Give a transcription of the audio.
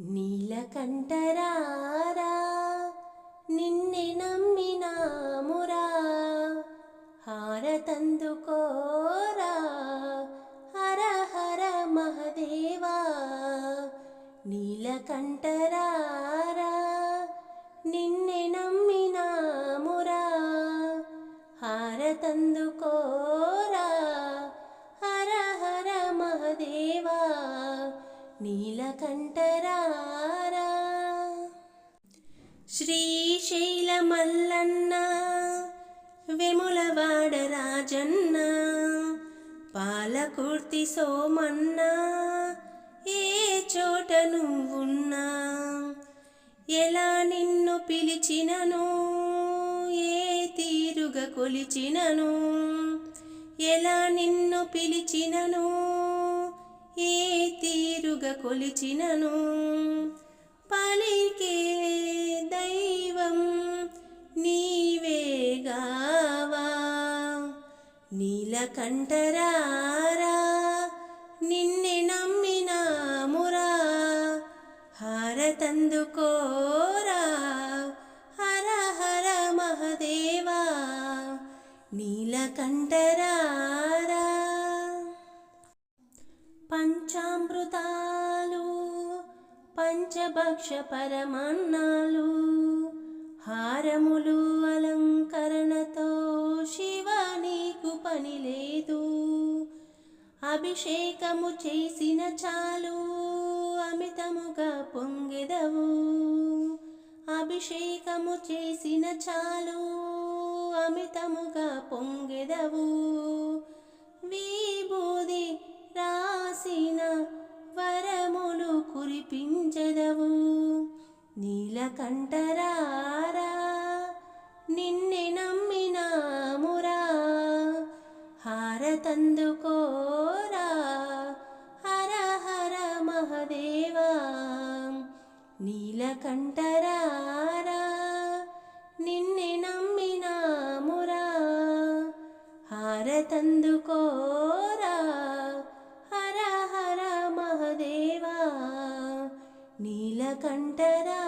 నీలకంఠరారా నిన్నే నమ్మినామురా. హారతందుకోరా హర హర మహదేవా. నీలకంఠరారా నిన్నే నీలకంఠరారా. శ్రీశైలమల్లన్న వెములవాడ రాజన్న పాలకుర్తి సోమన్న ఏ చోట నువ్వున్నా? ఎలా నిన్ను పిలిచినను? ఏ తీరుగా కొలిచినను? ఎలా నిన్ను పిలిచినను? ఏ కొలిచినను. పలికే దైవం నీవేగావా నీలకంఠరారా నిన్నే నమ్మినామురా హారతందుకోరా హర హర మహదేవా. నీలకంఠరా పంచామృతాలు పంచభక్ష పరమాన్నాలు హారములు అలంకరణతో శివ నీకు పని లేదు అభిషేకము చేసిన చాలు అమితముగా పొంగెదవు. అభిషేకము చేసిన చాలు అమితముగా పొంగెదవు. కనిపించదవు. నీలకంఠరారా నిన్నే నమ్మినామురా. హారతందుకోరా హర హర మహదేవా నీలకంఠరారా నిన్నే నమ్మినామురా. హారతందుకో కంఠరా